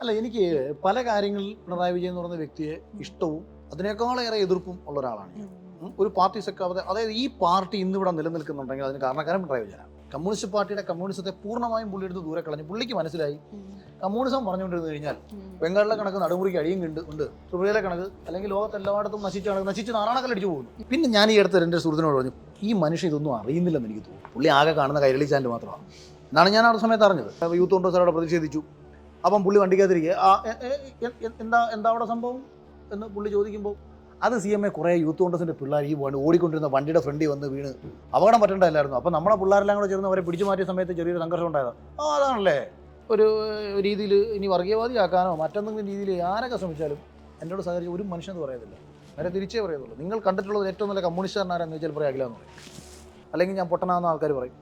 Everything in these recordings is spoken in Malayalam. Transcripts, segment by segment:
അല്ല എനിക്ക് പല കാര്യങ്ങളിൽ പിണറായി വിജയൻ എന്ന് പറയുന്ന വ്യക്തിയെ ഇഷ്ടവും അതിനേക്കാളേറെ എതിർപ്പും ഉള്ള ഒരാളാണ് ഒരു പാർട്ടി സെക്രട്ടറി അതായത് ഈ പാർട്ടി ഇന്നിവിടെ നിലനിൽക്കുന്നുണ്ടെങ്കിൽ അതിന് കാരണക്കാരൻ പിണറായി വിജയനാണ്. കമ്മ്യൂണിസ്റ്റ് പാർട്ടിയുടെ കമ്മ്യൂണിസത്തെ പൂർണമായും പുള്ളി എടുത്ത് ദൂരെ കളഞ്ഞു പുള്ളിക്ക് മനസ്സിലായി. കമ്മ്യൂണിസം പറഞ്ഞുകൊണ്ടിരുന്നു കഴിഞ്ഞാൽ ബംഗാളിലെ കണക്ക് നടുമുറിക്ക് അടിയും ഉണ്ട് ഉണ്ട്. ത്രിപുരയിലെ കണക്ക് അല്ലെങ്കിൽ ലോകത്ത് എല്ലായിടത്തും നശിച്ച കണക്ക് നശിച്ച് നാറാണക്കല്ലടിച്ചു പോകുന്നു. പിന്നെ ഞാൻ ഈ അടുത്ത് എന്റെ സുഹൃത്തിനോട് പറഞ്ഞു ഈ മനുഷ്യൻ ഇതൊന്നും അറിയുന്നില്ലെന്ന് എനിക്ക് തോന്നുന്നു. പുള്ളി ആകെ കാണുന്ന കൈരളി ചാനൽ മാത്രമാണ്. എന്നാണ് ഞാൻ ആ സമയത്ത് അറിഞ്ഞത്. യൂത്ത് കോൺഗ്രസ് അവിടെ പ്രതിഷേധിച്ചു. അപ്പം പുള്ളി വണ്ടിക്കകത്തിരിക്കുക. എന്താ എന്താ അവിടെ സംഭവം? എന്ന് പുള്ളി ചോദിക്കുമ്പോൾ അത് സി എം എ കുറേ യൂത്ത് കോൺഗ്രസിന്റെ പിള്ളേർ ഈ വണ്ടി ഓടിക്കൊണ്ടിരുന്ന വണ്ടിയുടെ ഫ്രണ്ടിൽ വന്ന് വീണ് അപകടം പറ്റേണ്ടതല്ലായിരുന്നു. അപ്പോൾ നമ്മളെ പിള്ളേരെല്ലാം കൂടെ ചേർന്ന് അവരെ പിടിച്ചു മാറ്റിയ സമയത്ത് ചെറിയൊരു സംഘർഷം ഉണ്ടായത്. ആ അതാണല്ലേ? ഒരു രീതിയിൽ ഇനി വർഗീയവാദിയാക്കാനോ മറ്റെന്തെങ്കിലും രീതിയിൽ ആരൊക്കെ ശ്രമിച്ചാലും എന്നോട് സഹകരിച്ച് ഒരു മനുഷ്യൻ പറയത്തില്ല. നേരെ തിരിച്ചേ പറയത്തുള്ളൂ. നിങ്ങൾ കണ്ടിട്ടുള്ളത് ഏറ്റവും നല്ല കമ്മ്യൂണിസ്റ്റുകാരനാരെന്ന് വെച്ചാൽ പറയാം അഖിലാന്ന് പറയും. അല്ലെങ്കിൽ ഞാൻ പൊട്ടനാന്ന് ആൾക്കാർ പറയും.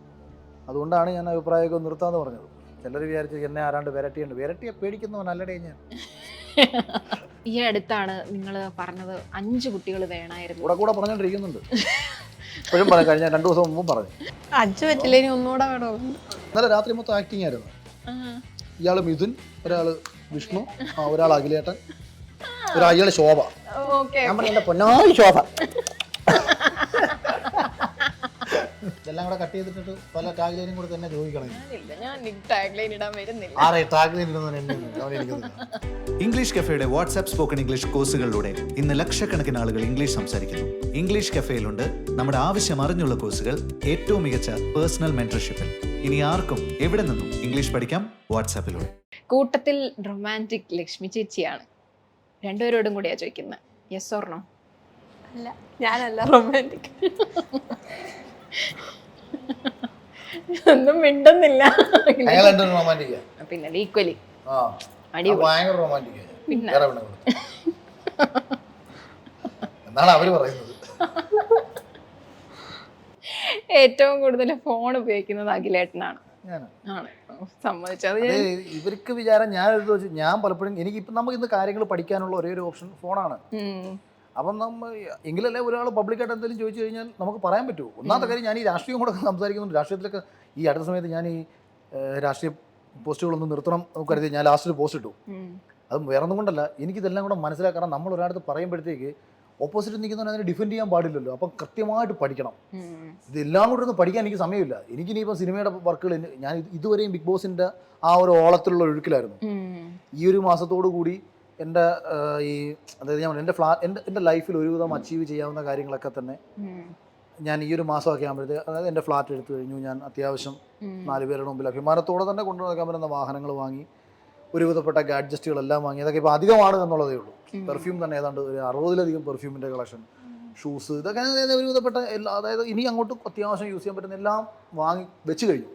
അതുകൊണ്ടാണ് ഞാൻ അഭിപ്രായമൊക്കെ നിർത്താമെന്ന് പറഞ്ഞത്. ചിലർ വിചാരിച്ച് എന്നെ ആരാണ്ട് വിരട്ടിയുണ്ട് വിരട്ടിയെ പേടിക്കുന്നവനല്ലടേ ഞാൻ. ഈ അടുത്താണ് നിങ്ങൾ പറഞ്ഞത് അഞ്ച് കുട്ടികൾ വേണമായിരുന്നു കൂടെ കൂടെ പറഞ്ഞോണ്ടിരിക്കുന്നുണ്ട്. ഇപ്പോഴും പറഞ്ഞു കഴിഞ്ഞ രണ്ടു ദിവസം മുമ്പും പറഞ്ഞു. അഞ്ചു പറ്റില്ല ഇനി ഒന്നുകൂടെ വേണോ? ഇന്നലെ രാത്രി മൊത്തം ആക്ടിങ് ആയിരുന്നു. ഇയാൾ മിഥുൻ ഒരാൾ വിഷ്ണു ഒരാൾ അഖിലേട്ടൻ ഒരാൾ ശോഭ. ഓക്കെ ഞാൻ പറഞ്ഞ പൊന്നായി ശോഭ. ഇതെല്ലാം കൂടെ കട്ട് ചെയ്തിട്ട് പല ടാഗ് ലൈനും കൂടെ തന്നെ ചോദിക്കണം. ടാഗ് ലൈൻ ആരെ ഇംഗ്ലീഷ് കഫേയുടെ വാട്സ്ആപ്പ് സ്പോക്കൺ ഇംഗ്ലീഷ് കോഴ്സുകളിലൂടെ ഇന്ന് ലക്ഷക്കണക്കിന് ആളുകൾ ഇംഗ്ലീഷ് സംസാരിക്കുന്നു. ഇംഗ്ലീഷ് കഫേയിലുണ്ട് നമ്മുടെ ആവശ്യം അറിഞ്ഞുള്ള കോഴ്സുകൾ ഏറ്റവും മികച്ച പേഴ്സണൽ മെന്റർഷിപ്പിൽ ഇനി ആർക്കും എവിടെ നിന്നും ഇംഗ്ലീഷ് പഠിക്കാം? വാട്സാപ്പിലൂടെ കൂട്ടത്തിൽ റൊമാന്റിക് ലക്ഷ്മി ചേച്ചിയാണ്. രണ്ടുപേരോടും കൂടിയാ ചോദിക്കുന്നത് യെസ് ഓർണോ അല്ല ഞാനല്ല റൊമാന്റിക് ഒന്നും മിണ്ടുന്നില്ല. പിന്നെ ഈക്വലി. ഭയങ്കര പിന്നെ? എന്നാണ് അവർ പറയുന്നത്. ഏറ്റവും കൂടുതൽ ഫോൺ ഉപയോഗിക്കുന്നത് അഖിലേട്ടനാണ്. ഇവർക്ക് വിചാരം ഞാൻ ഞാൻ പലപ്പോഴും എനിക്ക് ഇപ്പം നമുക്ക് ഇന്ന് കാര്യങ്ങൾ പഠിക്കാനുള്ള ഒരേ ഒരു ഓപ്ഷൻ ഫോണാണ്. അപ്പം നമ്മൾ എങ്കിലല്ലേ ഒരാൾ പബ്ലിക്കായിട്ട് എന്തെങ്കിലും ചോദിച്ചു കഴിഞ്ഞാൽ നമുക്ക് പറയാൻ പറ്റുമോ ഒന്നാമത്തെ കാര്യം ഞാൻ ഈ രാഷ്ട്രീയം കൂടെ സംസാരിക്കുന്നുണ്ട്. രാഷ്ട്രീയത്തിലൊക്കെ ഈ അടുത്ത സമയത്ത് ഞാൻ ഈ രാഷ്ട്രീയ പോസ്റ്റുകളൊന്നും നിർത്തണം കരുതി ഞാൻ ലാസ്റ്റ് പോസ്റ്റ് ഇട്ടു. അത് വേറെ ഒന്നും കൊണ്ടല്ല. എനിക്കിതെല്ലാം കൂടെ മനസ്സിലാക്കണം. നമ്മൾ ഒരാടത്ത് പറയുമ്പോഴത്തേക്ക് ഓപ്പോസിറ്റ് നിൽക്കുന്നവനെ അതിനെ ഡിഫെൻഡ് ചെയ്യാൻ പാടില്ലല്ലോ. അപ്പം കൃത്യമായിട്ട് പഠിക്കണം. ഇതെല്ലാം കൂടെ ഒന്ന് പഠിക്കാൻ എനിക്ക് സമയമില്ല. എനിക്ക് എനിക്കിനിയിപ്പോൾ സിനിമയുടെ വർക്കുകൾ ഞാൻ ഇതുവരെയും ബിഗ് ബോസിന്റെ ആ ഒരു ഓളത്തിലുള്ള ഒഴുക്കിലായിരുന്നു. ഈ ഒരു മാസത്തോടു കൂടി എന്റെ ഈ അതായത് ഞാൻ എന്റെ ഫ്ലാ എന്റെ എന്റെ ലൈഫിൽ ഒരുവിധം അച്ചീവ് ചെയ്യാവുന്ന കാര്യങ്ങളൊക്കെ തന്നെ ഞാൻ ഈ ഒരു മാസമൊക്കെ ആകുമ്പോഴത്തേക്ക് അതായത് എന്റെ ഫ്ലാറ്റ് എടുത്തു കഴിഞ്ഞു ഞാൻ അത്യാവശ്യം. നാല് പേരുടെ മുമ്പിൽ അഭിമാനത്തോടെ തന്നെ കൊണ്ടുനടക്കാൻ പറ്റുന്ന വാഹനങ്ങൾ വാങ്ങി ഒരുവിധപ്പെട്ട ഗാഡ്ജസ്റ്റുകളെല്ലാം വാങ്ങി അതൊക്കെ ഇപ്പോൾ അധികമാണ് എന്നുള്ളതേ ഉള്ളൂ. പെർഫ്യൂം തന്നെ ഏതാണ്ട് ഒരു അറുപതിലധികം പെർഫ്യൂമിന്റെ കളക്ഷൻ ഷൂസ് ഇതൊക്കെ ഒരുവിധപ്പെട്ട എല്ലാ അതായത് ഇനി അങ്ങോട്ട് അത്യാവശ്യം യൂസ് ചെയ്യാൻ പറ്റുന്ന എല്ലാം വാങ്ങി വെച്ച് കഴിഞ്ഞു.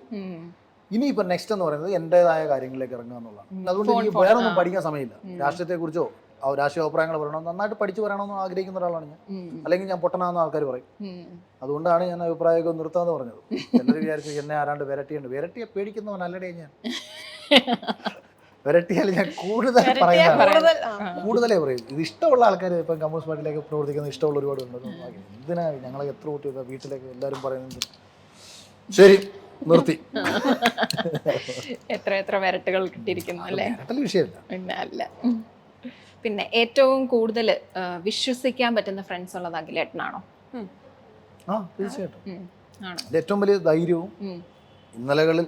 ഉം. ഇപ്പൊ നെക്സ്റ്റ് എന്ന് പറയുന്നത് എന്റേതായ കാര്യങ്ങളിലേക്ക് ഇറങ്ങുക എന്നുള്ളതാണ്. അതുകൊണ്ട് എനിക്ക് വേറെ ഒന്നും പഠിക്കാൻ സമയമില്ല. രാഷ്ട്രീയത്തെ കുറിച്ചോ ആ രാഷ്ട്രീയ അഭിപ്രായങ്ങൾ പറയണം നന്നായിട്ട് പഠിച്ചു പറയണമെന്ന് ആഗ്രഹിക്കുന്ന ഒരാളാണ് ഞാൻ. അല്ലെങ്കിൽ ഞാൻ പൊട്ടനാന്ന് ആൾക്കാർ പറയും. അതുകൊണ്ടാണ് ഞാൻ അഭിപ്രായമൊക്കെ നിർത്താന്ന് പറഞ്ഞത്. എന്നെ വിചാരിച്ചു എന്നെ ആരാണ്ട് വിരട്ടിയുണ്ട് വിരട്ടിയെ പേടിക്കുന്നവനല്ലടേ ഞാൻ. വിരട്ടിയാൽ ഞാൻ കൂടുതൽ ആ. കൂടുതലേ പറയും. ഇത് ഇഷ്ടമുള്ള ആൾക്കാർ ഇപ്പം കമ്മ്യൂണിസ്റ്റ് പാർട്ടിയിലേക്ക് പ്രവർത്തിക്കുന്ന ഇഷ്ടമുള്ള ഒരുപാട് ഉണ്ട് എന്തിനാ ഞങ്ങളെ എത്ര കുട്ടിയൊക്കെ വീട്ടിലേക്ക് എല്ലാവരും പറയുന്നത്? ശരി. നിർത്തി. എത്ര എത്ര വരട്ടുകൾ കിട്ടിയിരിക്കുന്നു അല്ലേ? വിഷയമല്ല. പിന്നെ അല്ല. പിന്നെ ഏറ്റവും കൂടുതൽ വിശ്വസിക്കാൻ പറ്റുന്ന ഫ്രണ്ട്സ് ഉള്ളത് അഖിലേട്ടനാണോ? ആ തീർച്ചയായിട്ടും. ഏറ്റവും വലിയ ധൈര്യവും ഇന്നലകളിൽ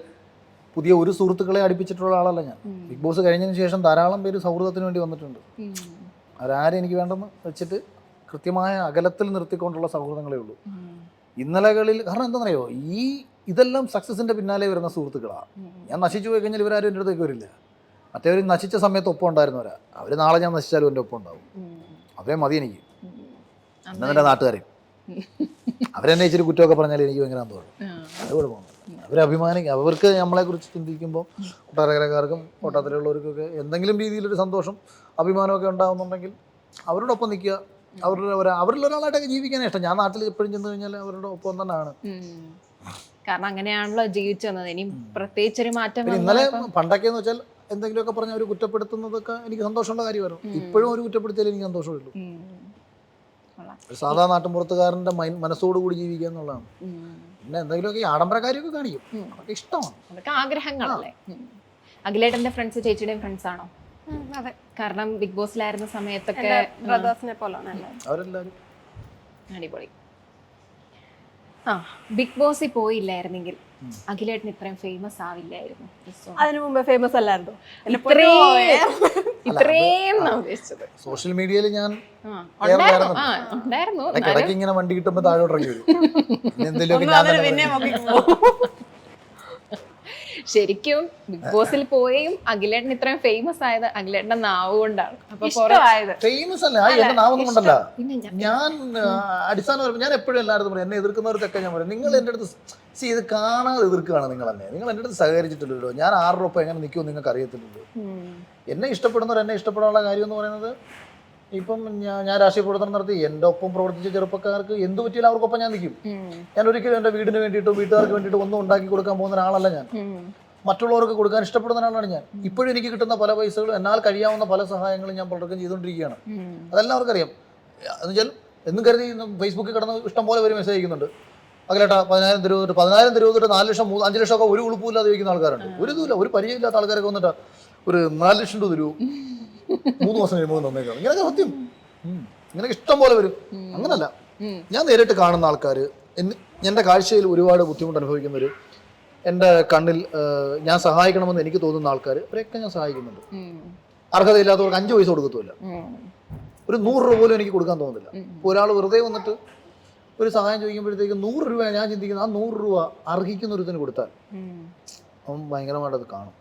പുതിയ ഒരു സുഹൃത്തുക്കളെ അടുപ്പിച്ചിട്ടുള്ള ആളല്ല ഞാൻ. ബിഗ് ബോസ് കഴിഞ്ഞതിന് ശേഷം ധാരാളം പേര് സൗഹൃദത്തിന് വേണ്ടി വന്നിട്ടുണ്ട്. അവരാരും എനിക്ക് വേണ്ടെന്ന് വെച്ചിട്ട് കൃത്യമായ അകലത്തിൽ നിർത്തിക്കൊണ്ടുള്ള സൗഹൃദങ്ങളേ ഉള്ളൂ. ഇന്നലകളിൽ കാരണം എന്താണെന്നറിയോ? ഈ ഇതെല്ലാം സക്സസിന്റെ പിന്നാലെ വരുന്ന സുഹൃത്തുക്കളാണ് ഞാൻ നശിച്ചു പോയി കഴിഞ്ഞാൽ ഇവരാരും എന്റെ അടുത്തേക്ക് വരില്ല. മറ്റേവർ നശിച്ച സമയത്ത് ഒപ്പം ഉണ്ടായിരുന്നവരാ. അവർ നാളെ ഞാൻ നശിച്ചാലും എന്റെ ഒപ്പം ഉണ്ടാവും. അവരെ മതി എനിക്ക്. എന്നെ നാട്ടുകാരെ? അവരെന്നെ ഇച്ചിരി കുറ്റമൊക്കെ പറഞ്ഞാൽ എനിക്ക് ഭയങ്കര തോന്നും. അത് കുഴപ്പമൊന്നുമില്ല അവർ അഭിമാനിക്കും. അവർക്ക് നമ്മളെക്കുറിച്ച് ചിന്തിക്കുമ്പോൾ കൊട്ടാരക്കരക്കാർക്കും കൊട്ടാരത്തിലുള്ളവർക്കൊക്കെ എന്തെങ്കിലും രീതിയിലൊരു സന്തോഷം അഭിമാനമൊക്കെ ഉണ്ടാകുന്നുണ്ടെങ്കിൽ അവരോടൊപ്പം നിൽക്കുക അവരുടെ അവരിലൊരാളായിട്ടൊക്കെ അവരിൽ ഒരാളായിട്ടൊക്കെ ജീവിക്കാനാണ് ഇഷ്ടം. ഞാൻ നാട്ടിൽ എപ്പോഴും ചെന്ന് കഴിഞ്ഞാൽ അവരുടെ ഒപ്പം തന്നെയാണ്. കാരണം അങ്ങനെയാണല്ലോ ജീവിച്ചു വന്നത്. ഇനി പ്രത്യേകിച്ച് ഒരു മാറ്റം ഇന്നലെ പണ്ടൊക്കെ എന്ന് വെച്ചാൽ എന്തെങ്കിലുമൊക്കെ പറഞ്ഞ ഒരു കുറ്റപ്പെടുത്തുന്നതൊക്കെ എനിക്ക് സന്തോഷമുള്ള കാര്യമായിരുന്നു. ഇപ്പോഴും ഒരു കുറ്റപ്പെടുത്തിയാലും എനിക്ക് സന്തോഷമുള്ളൂ. ഒരു സാധാ നാട്ടിൻപുറത്തുകാരന്റെ മനസ്സോട് കൂടി ജീവിക്കുക എന്നുള്ളതാണ്. പിന്നെ എന്തെങ്കിലുമൊക്കെ ഈ ആഡംബരക്കാരിയൊക്കെ കാണിക്കും. ഉം. അതൊക്കെ ഇഷ്ടമാണ്. അതൊക്കെ ആഗ്രഹങ്ങളല്ലേ. അഖിലേട്ടന്റെ ഫ്രണ്ട്സ് ചേച്ചിയുടെയും ഫ്രണ്ട്സ് ആണോ? അതെ. കാരണം ബിഗ് ബോസിലായിരുന്ന സമയത്തൊക്കെ ബ്രദേഴ്സിനെ അവരെല്ലാവരും അടിപൊളി. ആ. ബിഗ് ബോസിൽ പോയില്ലായിരുന്നെങ്കിൽ അഖിലേട്ടൻ ഇത്രയും ഫേമസ് ആവില്ലായിരുന്നു. അതിനു മുമ്പ് ഫേമസ് അല്ലായിരുന്നു? ഇത്രയും സോഷ്യൽ മീഡിയയിൽ ഞാൻ ആ, ഉണ്ടായിരുന്നു. നേരം ഇടയ്ക്ക് ഇങ്ങനെ വണ്ടി കിട്ടുമ്പോൾ താഴോട്ടിറങ്ങി വരും. പിന്നെ എന്തെങ്കിലുമൊക്കെ ഒന്നും ഞാൻ അതിന് തന്നെ പിന്നെ പറയും. നോക്കി ശരിക്കും ബിഗ് ബോസിൽ പോയും അഖിലേട്ടൻ ഇത്രയും ഫേമസ് ആയത് അഖിലേട്ടന്റെ നാവ് കൊണ്ടാണ്. അപ്പൊ ഫേമസ് അല്ല. എന്റെ നാവൊന്നും കൊണ്ടല്ല. ഞാൻ അടിസ്ഥാനപരമായി ഞാൻ എപ്പോഴും എല്ലായിടത്തും പറയും എന്നെ എതിർക്കുന്നവർക്കൊക്കെ ഞാൻ പറയും നിങ്ങൾ എന്റെ അടുത്ത് സി ഇത് കാണാതെ എതിർക്കുകയാണ് നിങ്ങൾ എന്നെ. നിങ്ങൾ എന്റെ അടുത്ത് സഹകരിച്ചിട്ടില്ലല്ലോ. ഞാൻ ആറ് രൂപ എങ്ങനെ നിൽക്കുമെന്ന് നിങ്ങൾക്ക് അറിയത്തില്ലല്ലോ. എന്നെ ഇഷ്ടപ്പെടുന്നവർ എന്നെ ഇഷ്ടപ്പെടാനുള്ള കാര്യം എന്ന് പറയുന്നത് ഇപ്പം ഞാൻ ഞാൻ രാഷ്ട്രീയ പ്രവർത്തനം നടത്തി. എന്റെ ഒപ്പം പ്രവർത്തിച്ച ചെറുപ്പക്കാർക്ക് എന്ത് പറ്റിയാലും അവർക്കൊപ്പം ഞാൻ നിൽക്കും. ഞാൻ ഒരിക്കലും എന്റെ വീടിന് വേണ്ടിയിട്ടോ വീട്ടുകാർക്ക് വേണ്ടിയിട്ടോ ഒന്നും ഉണ്ടാക്കി കൊടുക്കാൻ പോകുന്ന ഒരാളല്ല ഞാൻ. മറ്റുള്ളവർക്ക് കൊടുക്കാൻ ഇഷ്ടപ്പെടുന്ന ഒരാളാണ് ഞാൻ. ഇപ്പോഴും എനിക്ക് കിട്ടുന്ന പല പൈസകളും എന്നാൽ കഴിയാവുന്ന പല സഹായങ്ങളും ഞാൻ പലർക്കും ചെയ്തുകൊണ്ടിരിക്കുകയാണ്. അതെല്ലാം അവർക്കറിയാം അറിയാം എന്നുവെച്ചാൽ എന്നും കരുതി ഫേസ്ബുക്കിൽ കിടന്ന് ഇഷ്ടം പോലെ പേര് മെസ്സേജ് അയക്കുന്നുണ്ട്. അകലേട്ടാ പതിനായിരം രൂപ തൊട്ട് പതിനായിരം രൂപ തൊട്ട് നാല് ലക്ഷം മൂന്ന് അഞ്ച് ലക്ഷം ഒക്കെ ഒരു ഉളുപ്പില്ലാതെ ചോദിക്കുന്ന ആൾക്കാരുണ്ട്. ഒരു ഇതുമില്ല ഒരു പരിചയമില്ലാത്ത ആൾക്കാരൊക്കെ വന്നിട്ടാ ഒരു നാല് ലക്ഷം രൂപ തരുമോ മൂന്ന് മാസം കഴിയുമ്പോൾ തന്നേക്കാം ഇങ്ങനെയൊക്കെ സത്യം. ഇങ്ങനെ ഇങ്ങനെയൊക്കെ ഇഷ്ടം പോലെ വരും. അങ്ങനല്ല. ഞാൻ നേരിട്ട് കാണുന്ന ആൾക്കാർ എന്റെ കാഴ്ചയിൽ ഒരുപാട് ബുദ്ധിമുട്ട് അനുഭവിക്കുന്നവർ എന്റെ കണ്ണിൽ ഞാൻ സഹായിക്കണമെന്ന് എനിക്ക് തോന്നുന്ന ആൾക്കാർ ഇവരെയൊക്കെ ഞാൻ സഹായിക്കുന്നുണ്ട്. അർഹതയില്ലാത്തവർക്ക് അഞ്ച് പൈസ കൊടുക്കത്തുമില്ല. ഒരു നൂറ് രൂപ പോലും എനിക്ക് കൊടുക്കാൻ തോന്നുന്നില്ല. ഒരാൾ വെറുതെ വന്നിട്ട് ഒരു സഹായം ചോദിക്കുമ്പോഴത്തേക്ക് നൂറ് രൂപ ഞാൻ ചിന്തിക്കുന്നത് ആ നൂറ് രൂപ അർഹിക്കുന്ന ഒരുത്തിന് കൊടുത്താൽ. അവൻ ഭയങ്കരമായിട്ട് അത് കാണും.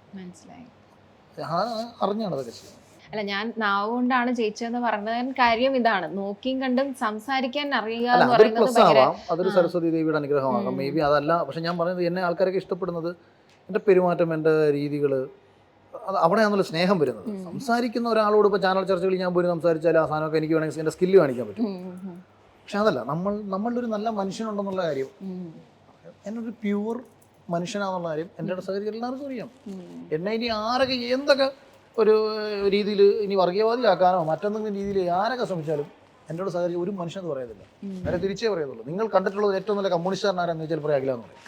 ഞാൻ അറിഞ്ഞാണ് അതൊക്കെ ചെയ്യുന്നത്. അല്ല ഞാൻ നാവ് കൊണ്ടാണ് ജയിച്ചതെന്ന് പറഞ്ഞതിന് കാര്യം ഇതാണ്. നോക്കിയും കണ്ടും സംസാരിക്കാൻ അറിയുക എന്ന് അതൊരു പറയുന്നത് പ്ലസ് അതൊരു സരസ്വതി ദേവിയുടെ അനുഗ്രഹമാകാം. മേ ബി അതല്ല പക്ഷെ ഞാൻ പറയുന്നത് എന്നെ ആൾക്കാരൊക്കെ ഇഷ്ടപ്പെടുന്നത് എന്റെ പെരുമാറ്റം എന്റെ രീതികൾ അത് അവിടെയാണല്ലോ സ്നേഹം വരുന്നത്. സംസാരിക്കുന്ന ഒരാളോട് ഇപ്പോൾ ചാനൽ ചർച്ചകളിൽ ഞാൻ പോയി സംസാരിച്ചാൽ ആ സാധനമൊക്കെ എനിക്ക് വേണമെങ്കിൽ എന്റെ സ്കില്ല് കാണിക്കാൻ പറ്റും. പക്ഷെ അതല്ല നമ്മൾ നമ്മളുടെ ഒരു നല്ല മനുഷ്യനുണ്ടെന്നുള്ള കാര്യം. എന്നൊരു പ്യൂർ മനുഷ്യനാണെന്നുള്ള കാര്യം എന്റെ സഹകരിക്കാൻ എല്ലാവർക്കും അറിയാം. എന്നെ ഇനി ആരൊക്കെ എന്തൊക്കെ ഒരു രീതിയിൽ ഇനി വർഗീയവാദിയാക്കാനോ മറ്റെന്തെങ്കിലും രീതിയിൽ ആരൊക്കെ ശ്രമിച്ചാലും എന്നോട് സഹകരിച്ച ഒരു മനുഷ്യൻ എന്ന് പറയത്തില്ല. നേരെ തിരിച്ചേ പറയുന്നുള്ളൂ നിങ്ങൾ കണ്ടിട്ടുള്ളത് ഏറ്റവും നല്ല കമ്മ്യൂണിസ്റ്റുകാരനാരെന്ന് ചോദിച്ചാൽ പറയാകില്ല എന്ന് പറയും.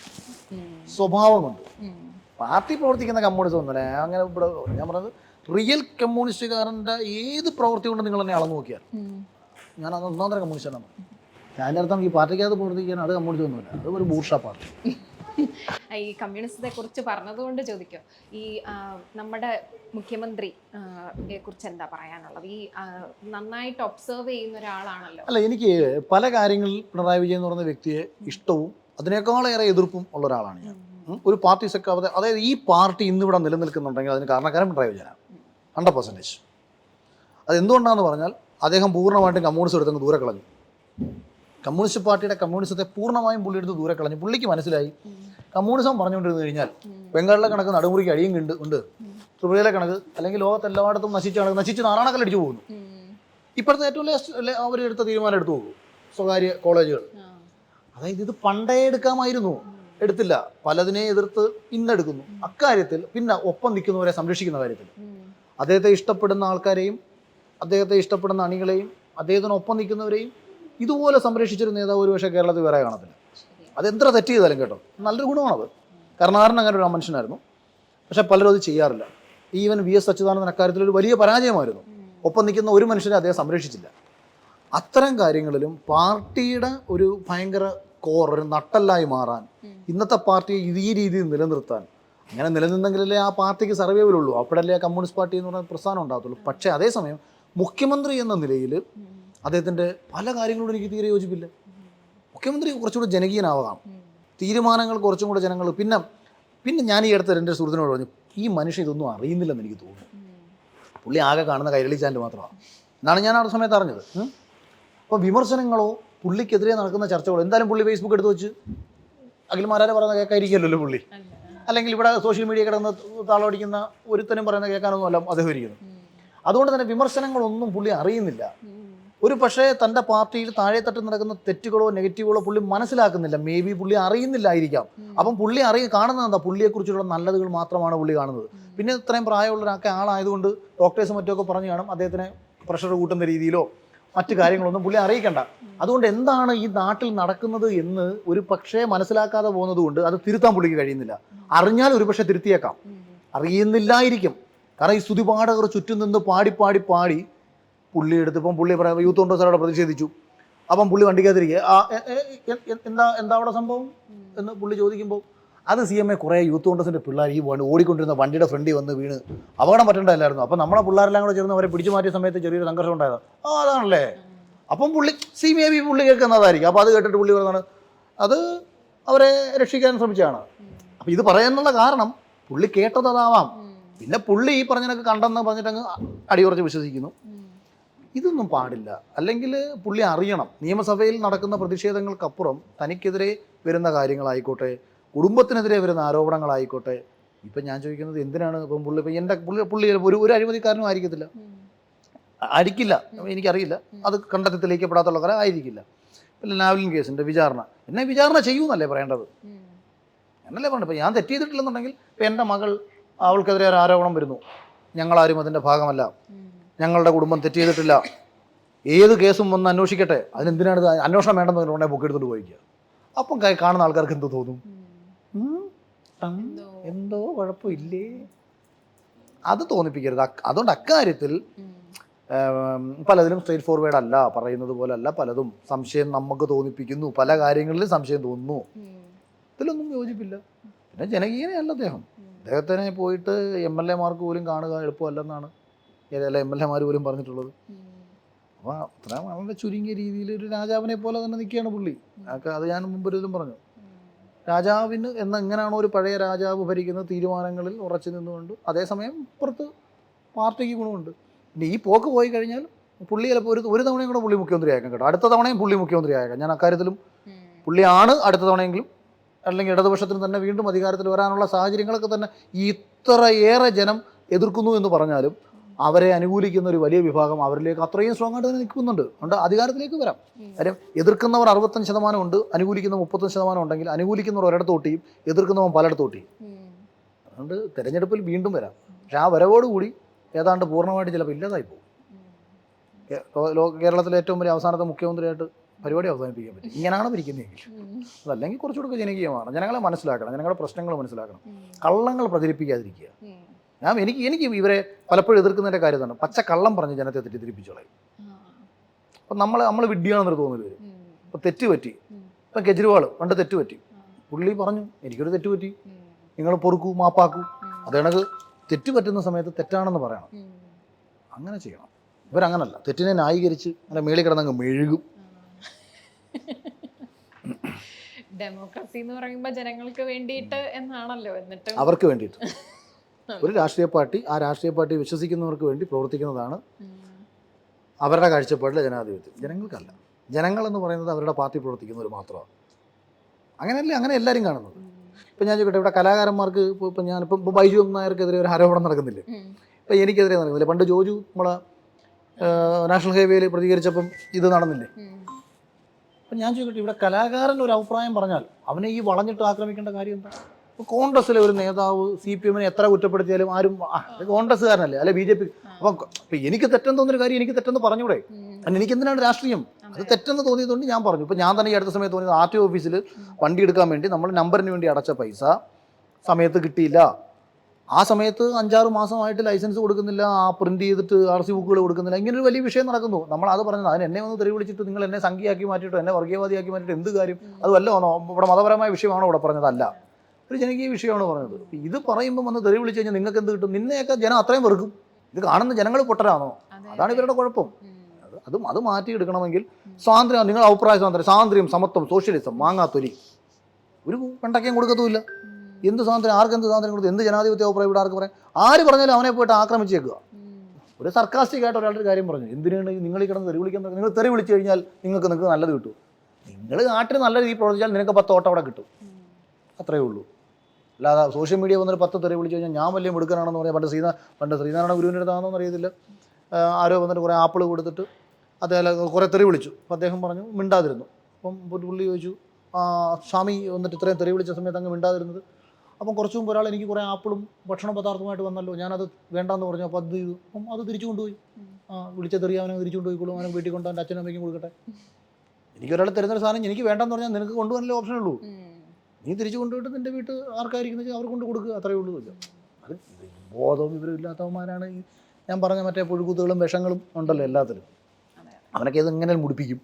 ഉം, സ്വഭാവം കൊണ്ട് ഉം. പാർട്ടി പ്രവർത്തിക്കുന്ന കമ്മ്യൂണിസം ഒന്നുമല്ല. അങ്ങനെ ഇവിടെ ഞാൻ പറഞ്ഞത് റിയൽ കമ്മ്യൂണിസ്റ്റുകാരന്റെ ഏത് പ്രവൃത്തി കൊണ്ട് നിങ്ങൾ എന്നെ അളന്നു നോക്കിയാൽ. ഞാൻ അത് ഒന്നാം തരം കമ്മ്യൂണിസ്റ്റാണ് ഞാൻ അർത്ഥം ഈ പാർട്ടിക്കകത്ത് പ്രവർത്തിക്കാൻ അത് കമ്മ്യൂണിസം ഒന്നുമില്ല. അത് ഒരു ബൂർഷ പാർട്ടി. ഈ കമ്മ്യൂണിസത്തെ കുറിച്ച് പറഞ്ഞതുകൊണ്ട് ചോദിക്കും. ഈ നമ്മുടെ മുഖ്യമന്ത്രി കുറിച്ച് എന്താ പറയാനുള്ളത്? ഈ നന്നായിട്ട് ഒബ്സർവ് ചെയ്യുന്ന ഒരാളാണല്ലോ. അല്ല എനിക്ക് പല കാര്യങ്ങളിൽ പിണറായി വിജയൻ എന്ന് പറയുന്ന വ്യക്തിയെ ഇഷ്ടവും അതിനേക്കാളേറെ എതിർപ്പും ഉള്ള ഒരാളാണ് ഞാൻ. ഒരു പാർട്ടി സെക്ക അതായത് ഈ പാർട്ടി ഇന്നിവിടെ നിലനിൽക്കുന്നുണ്ടെങ്കിൽ അതിന് കാരണക്കാരൻ പിണറായി വിജയനാണ്. ഹൺഡ്രഡ് പെർസെന്റേജ് അത് എന്തുകൊണ്ടാണെന്ന് പറഞ്ഞാൽ അദ്ദേഹം പൂർണമായിട്ടും കമ്മ്യൂണിസ്റ്റ് എടുത്തങ്ങ് ദൂരെ കളഞ്ഞു. കമ്മ്യൂണിസ്റ്റ് പാർട്ടിയുടെ കമ്മ്യൂണിസത്തെ പൂർണമായും പുള്ളി എടുത്ത് ദൂരെ കളഞ്ഞു. പുള്ളിക്ക് മനസ്സിലായി. കമ്മ്യൂണിസം പറഞ്ഞുകൊണ്ടിരുന്നു കഴിഞ്ഞാൽ ബംഗാളിലെ കണക്ക് നടുമുറിക്ക് അടിയും ഉണ്ട് ഉണ്ട്. ത്രിപുരയിലെ കണക്ക് അല്ലെങ്കിൽ ലോകത്തെല്ലായിടത്തും നശിച്ച കണക്ക് നശിച്ച് നാറാണക്കൽ അടിച്ചു പോകുന്നു. ഇപ്പോഴത്തെ ഏറ്റവും ലേസ്റ്റ് എടുത്ത തീരുമാനം എടുത്തു പോകും. സ്വകാര്യ കോളേജുകൾ. അതായത് ഇത് പണ്ടേ എടുക്കാമായിരുന്നു. എടുത്തില്ല. പലതിനെ എതിർത്ത് ഇന്നെടുക്കുന്നു അക്കാര്യത്തിൽ പിന്നെ ഒപ്പം നിൽക്കുന്നവരെ സംരക്ഷിക്കുന്ന കാര്യത്തിൽ. അദ്ദേഹത്തെ ഇഷ്ടപ്പെടുന്ന ആൾക്കാരെയും അദ്ദേഹത്തെ ഇഷ്ടപ്പെടുന്ന അണികളെയും അദ്ദേഹത്തിനൊപ്പം നിൽക്കുന്നവരെയും ഇതുപോലെ സംരക്ഷിച്ചൊരു നേതാവ് ഒരുപക്ഷെ കേരളത്തിൽ വേറെ കാണത്തില്ല. അത് എത്ര തെറ്റ് ചെയ്താലും കേട്ടോ. നല്ലൊരു ഗുണമാണത്. കരുണാകരൻ അങ്ങനെ ഒരു മനുഷ്യനായിരുന്നു. പക്ഷെ പലരും അത് ചെയ്യാറില്ല. ഈവൻ വി എസ് അച്യുതാനന്ദൻ അക്കാര്യത്തിൽ ഒരു വലിയ പരാജയമായിരുന്നു. ഒപ്പം നിൽക്കുന്ന ഒരു മനുഷ്യനെ അദ്ദേഹം സംരക്ഷിച്ചില്ല. അത്തരം കാര്യങ്ങളിലും പാർട്ടിയുടെ ഒരു ഭയങ്കര കോർ ഒരു നട്ടല്ലായി മാറാൻ ഇന്നത്തെ പാർട്ടിയെ ഇത് ഈ രീതിയിൽ നിലനിർത്താൻ അങ്ങനെ നിലനിന്നെങ്കിലല്ലേ ആ പാർട്ടിക്ക് സർവൈവലുള്ളൂ അപ്പോഴല്ലേ കമ്മ്യൂണിസ്റ്റ് പാർട്ടി എന്ന് പറയുന്ന പ്രസ്ഥാനം ഉണ്ടാകത്തുള്ളൂ. പക്ഷേ അതേസമയം മുഖ്യമന്ത്രി എന്ന നിലയിൽ അദ്ദേഹത്തിന്റെ പല കാര്യങ്ങളോടും എനിക്ക് തീരെ യോജിപ്പില്ല. മുഖ്യമന്ത്രി കുറച്ചുകൂടി ജനകീയനാവാം. തീരുമാനങ്ങൾ കുറച്ചും കൂടെ ജനങ്ങൾ പിന്നെ പിന്നെ ഞാൻ ഈ അടുത്ത് എന്റെ സുഹൃത്തിനോട് പറഞ്ഞു ഈ മനുഷ്യൻ ഇതൊന്നും അറിയുന്നില്ലെന്ന് എനിക്ക് തോന്നുന്നു. പുള്ളി ആകെ കാണുന്ന കൈരളി ചാനൽ മാത്രമാണ്. എന്നാണ് ഞാൻ ആ സമയത്ത് അറിഞ്ഞത്. അപ്പോൾ വിമർശനങ്ങളോ പുള്ളിക്കെതിരെ നടക്കുന്ന ചർച്ചകളോ എന്തായാലും പുള്ളി ഫേസ്ബുക്ക് എടുത്ത് വെച്ച് അഖിൽമാരാരെ പറയുന്ന കേൾക്കായിരിക്കുമല്ലോ പുള്ളി. അല്ലെങ്കിൽ ഇവിടെ സോഷ്യൽ മീഡിയ കിടന്ന് താളോടിക്കുന്ന ഒരുത്തനും പറയുന്ന കേൾക്കാനൊന്നും അല്ല അദ്ദേഹം ഇരിക്കുന്നത്. അതുകൊണ്ട് തന്നെ വിമർശനങ്ങളൊന്നും പുള്ളി അറിയുന്നില്ല. ഒരു പക്ഷേ തന്റെ പാർട്ടിയിൽ താഴെ തട്ട് നടക്കുന്ന തെറ്റുകളോ നെഗറ്റീവുകളോ പുള്ളി മനസ്സിലാക്കുന്നില്ല. മേ ബി പുള്ളി അറിയുന്നില്ലായിരിക്കാം. അപ്പം പുള്ളി അറിയ കാണുന്നത് എന്താ? പുള്ളിയെക്കുറിച്ചുള്ള നല്ലതുകൾ മാത്രമാണ് പുള്ളി കാണുന്നത്. പിന്നെ ഇത്രയും പ്രായമുള്ള ഒരാൾക്ക് ആളായതുകൊണ്ട് ഡോക്ടേഴ്സ് മറ്റൊക്കെ പറഞ്ഞു കാണും. അദ്ദേഹത്തിന് പ്രഷർ കൂട്ടുന്ന രീതിയിലോ മറ്റു കാര്യങ്ങളൊന്നും പുള്ളി അറിയിക്കണ്ട. അതുകൊണ്ട് എന്താണ് ഈ നാട്ടിൽ നടക്കുന്നത് എന്ന് ഒരു പക്ഷേ മനസ്സിലാക്കാതെ പോകുന്നത് കൊണ്ട് അത് തിരുത്താൻ പുള്ളിക്ക് കഴിയുന്നില്ല. അറിഞ്ഞാൽ ഒരു പക്ഷേ തിരുത്തിയേക്കാം അറിയുന്നില്ലായിരിക്കും. കാരണം ഈ സ്തുതിപാഠകർ ചുറ്റും നിന്ന് പാടി പാടി പാടി പുള്ളി എടുത്ത് ഇപ്പം പുള്ളി പറയാം യൂത്ത് കോൺഗ്രസ് അവിടെ പ്രതിഷേധിച്ചു. അപ്പം പുള്ളി വണ്ടിക്കകത്തിരിക്കുക എന്താ എന്താ അവിടെ സംഭവം? എന്ന് പുള്ളി ചോദിക്കുമ്പോൾ അത് സി എം എ കുറേ യൂത്ത് കോൺഗ്രസിന്റെ പിള്ളേർ ഈ വണ്ടി ഓടിക്കൊണ്ടിരുന്ന വണ്ടിയുടെ ഫ്രണ്ടിൽ വന്ന് വീണ്. അപകടം പറ്റേണ്ടതല്ലായിരുന്നു അപ്പം നമ്മളെ പിള്ളേരെല്ലാം കൂടെ ചേർന്ന് അവരെ പിടിച്ചു മാറ്റിയ സമയത്ത് ചെറിയൊരു സംഘർഷം ഉണ്ടായത്. ആ അതാണല്ലേ? അപ്പം പുള്ളി സി മേ ബി പുള്ളി കേൾക്കുന്നതായിരിക്കും. അപ്പോൾ അത് കേട്ടിട്ട് പുള്ളി പറയുന്നതാണ് അത് അവരെ രക്ഷിക്കാൻ ശ്രമിച്ചതാണ്. അപ്പം ഇത് പറയാനുള്ള കാരണം പുള്ളി കേട്ടത് അതാവാം പിന്നെ പുള്ളി ഈ പറഞ്ഞതിനൊക്കെ കണ്ടെന്ന് പറഞ്ഞിട്ടങ്ങ് അടിയുറച്ച് വിശ്വസിക്കുന്നു. ഇതൊന്നും പാടില്ല. അല്ലെങ്കിൽ പുള്ളി അറിയണം. നിയമസഭയിൽ നടക്കുന്ന പ്രതിഷേധങ്ങൾക്കപ്പുറം തനിക്കെതിരെ വരുന്ന കാര്യങ്ങളായിക്കോട്ടെ കുടുംബത്തിനെതിരെ വരുന്ന ആരോപണങ്ങളായിക്കോട്ടെ ഇപ്പം ഞാൻ ചോദിക്കുന്നത് എന്തിനാണ് ഇപ്പം പുള്ളി ഇപ്പം എന്റെ പുള്ളി പുള്ളി ഒരു ഒരു അഴിമതിക്കാരനും ആയിരിക്കത്തില്ല. ആയിരിക്കില്ല. എനിക്കറിയില്ല. അത് കണ്ടെത്തി തെളിയിക്കപ്പെടാത്തുള്ള കാര്യം ആയിരിക്കില്ല. പിന്നെ നാവലിൻ കേസിന്റെ വിചാരണ. എന്നെ വിചാരണ ചെയ്യൂന്നല്ലേ പറയേണ്ടത്? എന്നല്ലേ പറഞ്ഞത് ഇപ്പം ഞാൻ തെറ്റ് ചെയ്തിട്ടില്ലെന്നുണ്ടെങ്കിൽ ഇപ്പം എന്റെ മകൾ അവൾക്കെതിരെ ഒരു ആരോപണം വരുന്നു. ഞങ്ങളാരും അതിന്റെ ഭാഗമല്ല. ഞങ്ങളുടെ കുടുംബം തെറ്റ് ചെയ്തിട്ടില്ല. ഏത് കേസും വന്ന് അന്വേഷിക്കട്ടെ. അതിനെന്തിനാണ് ഇത് അന്വേഷണം വേണ്ടെന്ന് ഉടനെ ബുക്ക് എടുത്തുകൊണ്ട് പോയിക്കുക അപ്പം കാണുന്ന ആൾക്കാർക്ക് എന്ത് തോന്നും? എന്തോ. കുഴപ്പമില്ലേ? അത് തോന്നിപ്പിക്കരുത്. അതുകൊണ്ട് അക്കാര്യത്തിൽ പലതിലും സ്ട്രേറ്റ് ഫോർവേഡ് അല്ല. പറയുന്നത് പോലെ അല്ല പലതും സംശയം നമുക്ക് തോന്നിപ്പിക്കുന്നു. പല കാര്യങ്ങളിലും സംശയം തോന്നുന്നു. ഇതിലൊന്നും യോജിപ്പില്ല. പിന്നെ ജനകീയനല്ല അദ്ദേഹം. അദ്ദേഹത്തിനെ പോയിട്ട് എം എൽ എമാർക്ക് പോലും കാണുക എളുപ്പമല്ലെന്നാണ്. ചില എം എൽ എമാർ പോലും പറഞ്ഞിട്ടുള്ളത്? അപ്പോൾ അത്ര വളരെ ചുരുങ്ങിയ രീതിയിൽ ഒരു രാജാവിനെ പോലെ തന്നെ നിൽക്കുകയാണ് പുള്ളി. അത് ഞാൻ മുമ്പ് ഒരു ഇതും പറഞ്ഞു. രാജാവിന് എന്ന എങ്ങനെയാണോ ഒരു പഴയ രാജാവ് ഭരിക്കുന്ന തീരുമാനങ്ങളിൽ ഉറച്ചു നിന്നുകൊണ്ട് അതേസമയം പുറത്ത് പാർട്ടിക്ക് ഗുണമുണ്ട്. പിന്നെ ഈ പോക്ക് പോയി കഴിഞ്ഞാൽ പുള്ളി ചിലപ്പോൾ ഒരു ഒരു തവണയും കൂടെ പുള്ളി മുഖ്യമന്ത്രി ആയേക്കാം കേട്ടോ. അടുത്ത തവണയും പുള്ളി മുഖ്യമന്ത്രി ആയേക്കാം ഞാൻ അക്കാര്യത്തിലും പുള്ളിയാണ് അടുത്ത തവണയെങ്കിലും അല്ലെങ്കിൽ ഇടതുപക്ഷത്തിന് തന്നെ വീണ്ടും അധികാരത്തിൽ വരാനുള്ള സാഹചര്യങ്ങളൊക്കെ തന്നെ ഇത്രയേറെ ജനം എതിർക്കുന്നു എന്ന് പറഞ്ഞാലും അവരെ അനുകൂലിക്കുന്ന ഒരു വലിയ വിഭാഗം അവരിലേക്ക് അത്രയും സ്ട്രോങ് ആയിട്ട് തന്നെ നിൽക്കുന്നുണ്ട്. അതുകൊണ്ട് അധികാരത്തിലേക്ക് വരാം. കാര്യം എതിർക്കുന്നവർ അറുപത്തഞ്ച് ശതമാനം ഉണ്ട്. അനുകൂലിക്കുന്ന മുപ്പത്തഞ്ച് ശതമാനം ഉണ്ടെങ്കിൽ അനുകൂലിക്കുന്നവർ ഒരിടത്തോട്ടിയും എതിർക്കുന്നവൻ പലയിടത്തോട്ടിയും അതുകൊണ്ട് തെരഞ്ഞെടുപ്പിൽ വീണ്ടും വരാം. പക്ഷെ ആ വരവോടുകൂടി ഏതാണ്ട് പൂർണമായിട്ട് ചിലപ്പോൾ ഇല്ലാതായി പോകും. കേരളത്തിലെ ഏറ്റവും വലിയ അവസാനത്തെ മുഖ്യമന്ത്രിയായിട്ട് പരിപാടി അവസാനിപ്പിക്കാൻ പറ്റും. ഇങ്ങനെയാണ് ഭരിക്കുന്നതെങ്കിൽ. അതല്ലെങ്കിൽ കുറച്ചുകൂടെ ജനകീയമാണ്. ജനങ്ങളെ മനസ്സിലാക്കണം. ജനങ്ങളുടെ പ്രശ്നങ്ങൾ മനസ്സിലാക്കണം. കള്ളങ്ങൾ പ്രചരിപ്പിക്കാതിരിക്കുക. ഞാൻ എനിക്ക് എനിക്ക് ഇവരെ പലപ്പോഴും എതിർക്കുന്നതിന്റെ കാര്യം തന്നെ പച്ച കള്ളം പറഞ്ഞ് ജനത്തെ തെറ്റിദ്ധരിപ്പിച്ചോളായി അപ്പം നമ്മൾ നമ്മൾ വിഡ്ഢിയാണെന്നൊരു തോന്നൽ വരും. അപ്പം തെറ്റ് പറ്റി ഇപ്പം കെജ്രിവാൾ പണ്ട് തെറ്റ് പറ്റി പുള്ളി പറഞ്ഞു എനിക്കൊരു തെറ്റ് പറ്റി നിങ്ങൾ പൊറുക്കൂ മാപ്പാക്കൂ. അത് കണക്ക് തെറ്റ് പറ്റുന്ന സമയത്ത് തെറ്റാണെന്ന് പറയണം. അങ്ങനെ ചെയ്യണം. ഇവരങ്ങനല്ല. തെറ്റിനെ ന്യായീകരിച്ച് അങ്ങനെ മേളിൽ കിടന്നങ്ങ് മെഴുകും. ഡെമോക്രസി എന്ന് പറയുമ്പോ ജനങ്ങൾക്ക് വേണ്ടിയിട്ട് എന്നാണല്ലോ? എന്നിട്ട് അവർക്ക് വേണ്ടിയിട്ട്. ഒരു രാഷ്ട്രീയ പാർട്ടി ആ രാഷ്ട്രീയ പാർട്ടി വിശ്വസിക്കുന്നവർക്ക് വേണ്ടി പ്രവർത്തിക്കുന്നതാണ് അവരുടെ കാഴ്ചപ്പാടിലെ ജനാധിപത്യം. ജനങ്ങൾക്കല്ല. ജനങ്ങൾ എന്ന് പറയുന്നത് അവരുടെ പാർട്ടി പ്രവർത്തിക്കുന്നവർ മാത്രമാണ്. അങ്ങനെയല്ലേ അങ്ങനെ എല്ലാവരും കാണുന്നത്? ഇപ്പം ഞാൻ ചോദിക്കട്ടെ ഇവിടെ കലാകാരന്മാർക്ക് ഇപ്പോൾ ഇപ്പം ഞാനിപ്പം ഇപ്പോൾ ബൈജു നായർക്കെതിരെ ഒരു ആരോപണം നടക്കുന്നില്ലേ? ഇപ്പം എനിക്കെതിരെ നടക്കുന്നില്ല? പണ്ട് ജോജു നമ്മളെ നാഷണൽ ഹൈവേയിൽ പ്രതികരിച്ചപ്പം ഇത് നടന്നില്ലേ? അപ്പം ഞാൻ ചോദിക്കട്ടെ ഇവിടെ കലാകാരൻ ഒരു അഭിപ്രായം പറഞ്ഞാൽ അവനെ ഈ വളഞ്ഞിട്ട് ആക്രമിക്കേണ്ട കാര്യം എന്താ? കോൺഗ്രസിലെ ഒരു നേതാവ് സി പി എമ്മിനെ എത്ര കുറ്റപ്പെടുത്തിയാലും ആരും കോൺഗ്രസ്സുകാരനല്ലേ? അല്ലെ ബി ജെ പി? അപ്പം എനിക്ക് തെറ്റെന്ന് തോന്നിയൊരു കാര്യം എനിക്ക് തെറ്റെന്ന് പറഞ്ഞൂടെ. എനിക്ക് എന്തിനാണ് രാഷ്ട്രീയം? അത് തെറ്റെന്ന് തോന്നിയതുകൊണ്ട് ഞാൻ പറഞ്ഞു. ഇപ്പം ഞാൻ തന്നെ ഈ അടുത്ത സമയത്ത് തോന്നിയത് ആർ ടി ഓഫീസിൽ വണ്ടി എടുക്കാൻ വേണ്ടി നമ്മൾ നമ്പറിന് വേണ്ടി അടച്ച പൈസ സമയത്ത് കിട്ടിയില്ല. ആ സമയത്ത് അഞ്ചാറ് മാസമായിട്ട് ലൈസൻസ് കൊടുക്കുന്നില്ല ആ പ്രിന്റ് ചെയ്തിട്ട് ആർ സി ബുക്കുകൾ കൊടുക്കുന്നില്ല. ഇങ്ങനെ ഒരു വലിയ വിഷയം നടക്കുന്നു. നമ്മൾ അത് പറഞ്ഞത് അതിന് എന്നെ ഒന്ന് തെറി വിളിച്ചിട്ട് നിങ്ങൾ എന്നെ സംഖ്യയാക്കി മാറ്റിയിട്ടോ എന്നെ വർഗീയവാദിയാക്കി മാറ്റിയിട്ട് എന്ത് കാര്യം? അത് വല്ലതാണോ ഇവിടെ മതപരമായ വിഷയമാണോ ഇവിടെ പറഞ്ഞത്? അല്ല. ഒരു ജനകീയ വിഷയമാണ് പറയുന്നത്. ഇത് പറയുമ്പോൾ വന്ന് തെറി വിളിച്ചു കഴിഞ്ഞാൽ നിങ്ങൾക്ക് എന്ത് കിട്ടും? നിന്നെയൊക്കെ ജനം അത്രയും വെറുക്കും. ഇത് കാണുന്ന ജനങ്ങൾ പൊട്ടരാണോ? അതാണ് ഇവരുടെ കുഴപ്പം. അതും അത് മാറ്റിയെടുക്കണമെങ്കിൽ സ്വാതന്ത്ര്യം നിങ്ങൾ അഭിപ്രായ സ്വാതന്ത്ര്യം സ്വാതന്ത്ര്യം സമത്വം സോഷ്യലിസം മാങ്ങാത്തൊലി. ഒരു പെണ്ടക്കയും കൊടുക്കത്തുമില്ല. എന്ത് സ്വാതന്ത്ര്യം? ആർക്ക് എന്ത് സ്വാതന്ത്ര്യം കൊടുത്തു? എന്ത് ജനാധിപത്യ അഭിപ്രായം? ഇവിടെ ആർക്ക് പറയാം? ആര് പറഞ്ഞാലും അവനെ പോയിട്ട് ആക്രമിച്ചേക്കുക. ഒരു സർക്കാസ്റ്റിക് ആയിട്ട് ഒരാളുടെ ഒരു കാര്യം പറഞ്ഞു. എന്തിനാണ് നിങ്ങൾ ഈ കിടന്ന് തെറി വിളിക്കാൻ? നിങ്ങൾ തെറി വിളിച്ചു കഴിഞ്ഞാൽ നിങ്ങൾക്ക് നിങ്ങൾക്ക് നല്ലത് കിട്ടും. നിങ്ങൾ നാട്ടിൽ നല്ല രീതിയിൽ പ്രവർത്തിച്ചാൽ നിനക്ക് പത്ത് ഓട്ടം അവിടെ കിട്ടും. അത്രയേ ഉള്ളൂ. അല്ലാതെ സോഷ്യൽ മീഡിയ വന്നൊരു പത്ത് തെറി വിളിച്ചു കഴിഞ്ഞാൽ ഞാൻ വലിയ മിടുക്കനാണെന്ന് പറയാം. പണ്ട് ശ്രീനാ പണ്ട് ശ്രീനാരായണ ഗുരുവിന്റെ അടുത്താണെന്നൊന്നും അറിയത്തില്ല. ആരോ വന്നിട്ട് കുറേ ആപ്പിൾ കൊടുത്തിട്ട് അദ്ദേഹം കുറേ തെറി വിളിച്ചു. അപ്പോൾ അദ്ദേഹം പറഞ്ഞു മിണ്ടാതിരുന്നു. അപ്പം പുള്ളി ചോദിച്ചു "ആ, സ്വാമി വന്നിട്ട് ഇത്രയും തെറി വിളിച്ച സമയത്ത് അങ്ങ് മിണ്ടാതിരുന്നത്? അപ്പം കുറച്ച് മുമ്പ് ഒരാൾ എനിക്ക് കുറേ ആപ്പിളും ഭക്ഷണ പദാർത്ഥമായിട്ട് വന്നല്ലോ. ഞാനത് വേണ്ടാന്ന് പറഞ്ഞു. അപ്പോൾ അത് ചെയ്തു അപ്പം അത് തിരിച്ചു കൊണ്ടുപോയി. ആ വിളിച്ച തെറി അവനെ തിരിച്ചു കൊണ്ടുപോയിക്കോളും. അവനെ വീട്ടിൽ കൊണ്ട് അവന്റെ അച്ഛനും അമ്മയ്ക്കും കൊടുക്കട്ടെ. എനിക്കൊരാൾ തരുന്നൊരു സാധനം എനിക്ക് വേണ്ടെന്ന് പറഞ്ഞാൽ നിനക്ക് കൊണ്ടുപോകാനല്ലേ ഓപ്ഷൻ ഉള്ളൂ. നീ തിരിച്ചു കൊണ്ടുപോയിട്ട് നിന്റെ വീട്ടിൽ ആർക്കായിരിക്കുന്ന വെച്ചാൽ അവർ കൊണ്ട് കൊടുക്കുക അത്രയേ ഉള്ളൂ ഇല്ല അത് ബോധവും ഇവരും ഇല്ലാത്തവന്മാരാണ് ഈ ഞാൻ പറഞ്ഞ മറ്റേ പുഴുകുത്തുകളും വിഷങ്ങളും ഉണ്ടല്ലോ എല്ലാത്തിലും. അവനൊക്കെ ഇത് എങ്ങനെ മുടിപ്പിക്കും?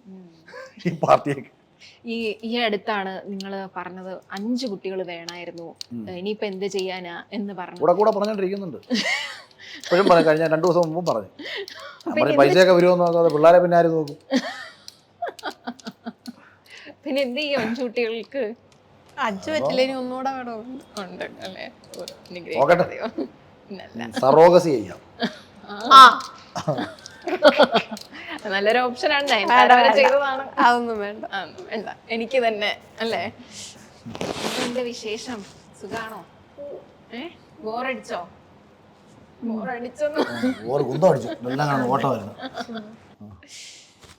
ഈ പാർട്ടിയൊക്കെ. ഈ ഈ അടുത്താണ് നിങ്ങൾ പറഞ്ഞത് അഞ്ച് കുട്ടികൾ വേണമായിരുന്നു. ഇനിയിപ്പോ എന്ത് ചെയ്യാനാ എന്ന് പറഞ്ഞു കൂടെ കൂടെ പറഞ്ഞോണ്ടിരിക്കുന്നുണ്ട്. ഇപ്പോഴും പറഞ്ഞു കഴിഞ്ഞ രണ്ടു ദിവസം മുമ്പും പറഞ്ഞു. പറഞ്ഞു പൈസയൊക്കെ വരുമോ നോക്കാതെ പിള്ളേരെ പിന്നെ ആര് നോക്കും? പിന്നെ എന്ത് ചെയ്യും അഞ്ചു കുട്ടികൾക്ക്? അജ്ജു ഇനി ഒന്നുകൂടെ വേണം ഉണ്ട് അല്ലേ ഓ, നോക്കട്ടെ. നല്ല സറോഗസി ചെയ്യാം. ആ. നല്ലൊരു ഓപ്ഷനാണ് വേണ്ട. ചെയ്തതാണ്. അതൊന്നും വേണ്ട. ആ, വേണ്ട. എനിക്ക് തന്നെ അല്ലേ? എന്റെ വിശേഷം? സുഖാണോ? ഏ? ബോറടിച്ചോ? ബോറടിച്ചോന്ന് ഓറ് കുന്തം അടിച്ചു എല്ലാം കാണും ഓട്ടമായിരുന്നു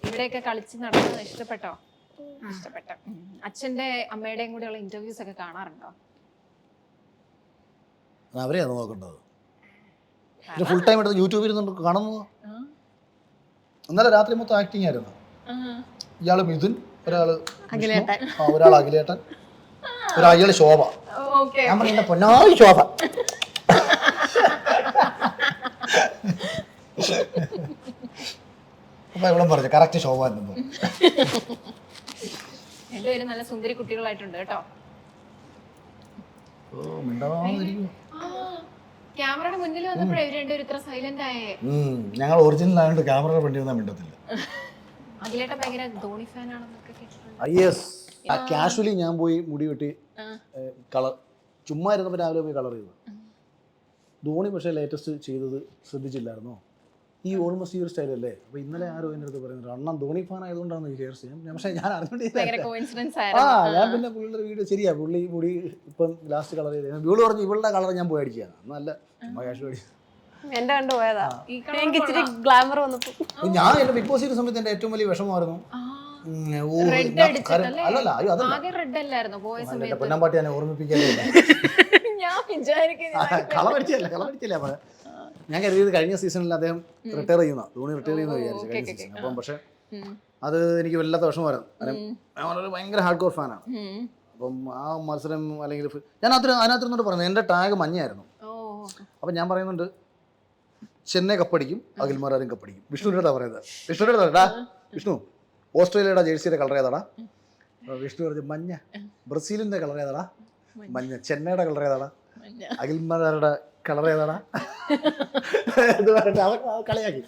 ഇവിടെയൊക്കെ കളിച്ച് നടന്നത് ഇഷ്ടപ്പെട്ടോ? ഇഷ്ടപ്പെട്ട. അച്ഛന്റെ അമ്മയുടെയും കൂടെയുള്ള ഇന്റർവ്യൂസ് ഒക്കെ കാണാറുണ്ടോ? അവരെയാണ് നോക്കേണ്ടത്. ഫുൾ ടൈം എടുത്ത് യൂട്യൂബിൽ കാണുന്നത്? ആ. ഇന്നലെ രാത്രി മൊത്തം ആക്ടിങ് ആയിരുന്നു. ഇയാൾ മിഥുൻ ഒരാൾ അഖിലേട്ടൻ. ആ, ഒരാൾ അഖിലേട്ടൻ ഒരാൾ ശോഭ ഓക്കെ ഞാൻ പറഞ്ഞ പൊന്നായി ശോഭ. അപ്പൊ ഇവിടെ പറഞ്ഞു കറക്റ്റ് ശോഭ എന്നു രണ്ടുപേരും നല്ല സുന്ദരി കുട്ടികളായിട്ടുണ്ട് കേട്ടോ. ക്യാമറയുടെ മുന്നിൽ വന്നപ്പോഴേ ഇവർ രണ്ടുപേരും ഇത്ര സൈലന്റ് ആയേ. ഞങ്ങൾ ഒറിജിനൽ ആയതുകൊണ്ട് ക്യാമറ വേണ്ടി വന്നാൽ മിണ്ടത്തില്ല. അഖിലേട്ടൻ ഭയങ്കര ധോണി ഫാൻ ആണെന്നൊക്കെ യെസ് കാഷ്വലി ഞാൻ പോയി മുടി വെട്ടി കളർ ചുമ്മാ ഇരുന്നപ്പോൾ രാവിലെ പോയി കളർ ചെയ്തു. ധോണി പക്ഷേ ലേറ്റസ്റ്റ് ചെയ്തത് ശ്രദ്ധിച്ചില്ലായിരുന്നോ? ഈ ഓൾമോസ്റ്റ് ഈ ഒരു സ്റ്റൈലല്ലേ? അപ്പൊ ഇന്നലെ ആരോ എന്റെ അടുത്ത് പറയുന്നത് അണ്ണൻ ധോണി ഫാൻ ആയതുകൊണ്ടാണ് ഈ ഹെയർ ഞാൻ പക്ഷേ ഞാൻ അറിഞ്ഞിട്ടില്ല ആ ഞാൻ പിന്നെ പുള്ളിയുടെ വീഡിയോ ശരിയാ. പുള്ളി മുടി ഇപ്പം ലാസ്റ്റ് കളർ ചെയ്ത് വീട് പറഞ്ഞു ഇവളുടെ കളർ ഞാൻ പോയി അടിക്കുകയാണ് നല്ല ചുമ്മാ കാശ് മേടിച്ചു എന്റെ കണ്ടു പോയതാ. ഈ എനിക്ക് ഇച്ചിരി ഗ്ലാമർ വന്നപ്പോ. ഞാൻ എന്റെ ബിഗ് ബോസ് ചെയ്ത സമയത്ത് എന്റെ ഏറ്റവും വലിയ വിഷമമായിരുന്നു. പൊന്നാമ്പാട്ടി ഞാൻ അടിച്ചിട്ടല്ലേ? കളമടിച്ചല്ലേ കളമടിച്ചല്ലേ പറയാം ഞാൻ കരുതിയത് കഴിഞ്ഞ സീസണിൽ അദ്ദേഹം റിട്ടയർ ചെയ്യുന്ന ധോണി റിട്ടയർ ചെയ്യുന്ന വിചാരിച്ചു കഴിഞ്ഞ സീസൺ അപ്പം പക്ഷെ അത് എനിക്ക് വല്ലാത്ത വിഷമമായിരുന്നു കാരണം ഞാൻ വളരെ ഭയങ്കര ഹാർഡ് കോർ ഫാനാണ് അപ്പം ആ മത്സരം അല്ലെങ്കിൽ ഞാൻ അതിന് അതിനകത്ത് പറഞ്ഞു എന്റെ ടാഗ് മഞ്ഞായിരുന്നു അപ്പം ഞാൻ പറയുന്നുണ്ട് ചെന്നൈ കപ്പടിക്കും അഖിൽമാരും കപ്പടിക്കും വിഷ്ണുവിനോടാ പറയുന്നത്. വിഷ്ണുവിനോട് വിഷ്ണു ഓസ്ട്രേലിയയുടെ ജേഴ്സിയുടെ കളർ ഏതാടാ? വിഷ്ണു പറഞ്ഞു മഞ്ഞ. ബ്രസീലിന്റെ കളർ ഏതാടാ? മഞ്ഞ. ചെന്നൈയുടെ കളർ ഏതാടാ. അഖിൽമാരുടെ കളർ ഏതാടാ? എന്ന് പറഞ്ഞിട്ട് അവൻ കളിയാക്കി.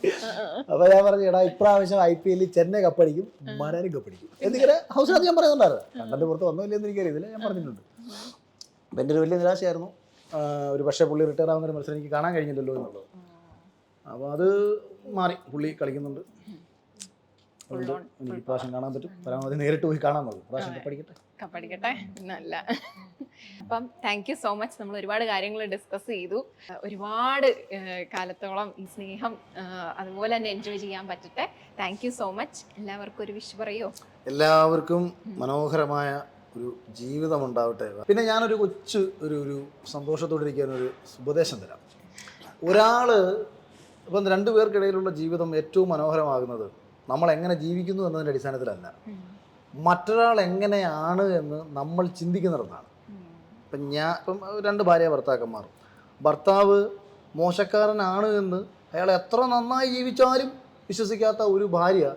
അപ്പൊ ഞാൻ പറഞ്ഞു എടാ ഇപ്രാവശ്യം ഐ പി എല്ലിൽ ചെന്നൈ കപ്പടിക്കും മരാനും കപ്പടിക്കും എന്നിങ്ങനെ ഹൗസിനകത്ത് ഞാൻ പറയുന്നുണ്ടായിരുന്നു. കണ്ടന്റെ പുറത്ത് വന്നോ ഇല്ലെന്ന് എനിക്കറിയത്തില്ല ഞാൻ പറഞ്ഞിട്ടുണ്ട്. അപ്പം എന്റെ ഒരു വലിയ നിരാശയായിരുന്നു. ഒരു പക്ഷേ പുള്ളി റിട്ടയർ ആവുന്ന ഒരു മത്സരം എനിക്ക് കാണാൻ കഴിഞ്ഞില്ലല്ലോ എന്നുള്ളത്. അപ്പോൾ അത് മാറി. പുള്ളി കളിക്കുന്നുണ്ട്. അതുകൊണ്ട് എനിക്ക് ഇപ്രാവശ്യം കാണാൻ പറ്റും. പരമാവധി നേരിട്ട് പോയി കാണാൻ നോക്കും ഇപ്രാവശ്യം കപ്പടിക്കട്ടെ കപ്പടിക്കട്ടെ? നല്ല അപ്പം താങ്ക് യു സോ മച്ച് നമ്മൾ ഒരുപാട് കാര്യങ്ങൾ ഡിസ്കസ് ചെയ്തു. ഒരുപാട് കാലത്തോളം ഈ സ്നേഹം അതുപോലെ തന്നെ എൻജോയ് ചെയ്യാൻ പറ്റട്ടെ. താങ്ക് യു സോ മച്ച് എല്ലാവർക്കും ഒരു വിഷ് പറയോ? എല്ലാവർക്കും മനോഹരമായ ഒരു ജീവിതം ഉണ്ടാവട്ടെ. പിന്നെ ഞാനൊരു കൊച്ചു ഒരു ഒരു സന്തോഷത്തോടെ ഇരിക്കാൻ ഒരു ഉപദേശം തരാം. ഒരാൾ ഇപ്പം രണ്ടു പേർക്കിടയിലുള്ള ജീവിതം ഏറ്റവും മനോഹരമാകുന്നത് നമ്മൾ എങ്ങനെ ജീവിക്കുന്നു എന്നതിന്റെ അടിസ്ഥാനത്തിലല്ല. മറ്റൊരാൾ എങ്ങനെയാണ് എന്ന് നമ്മൾ ചിന്തിക്കുന്നിടത്താണ് ഇപ്പം ഞാൻ ഇപ്പം രണ്ട് ഭാര്യ ഭർത്താക്കന്മാർ. ഭർത്താവ് മോശക്കാരനാണ് എന്ന് അയാൾ എത്ര നന്നായി ജീവിച്ചാലും വിശ്വസിക്കാത്ത ഒരു ഭാര്യ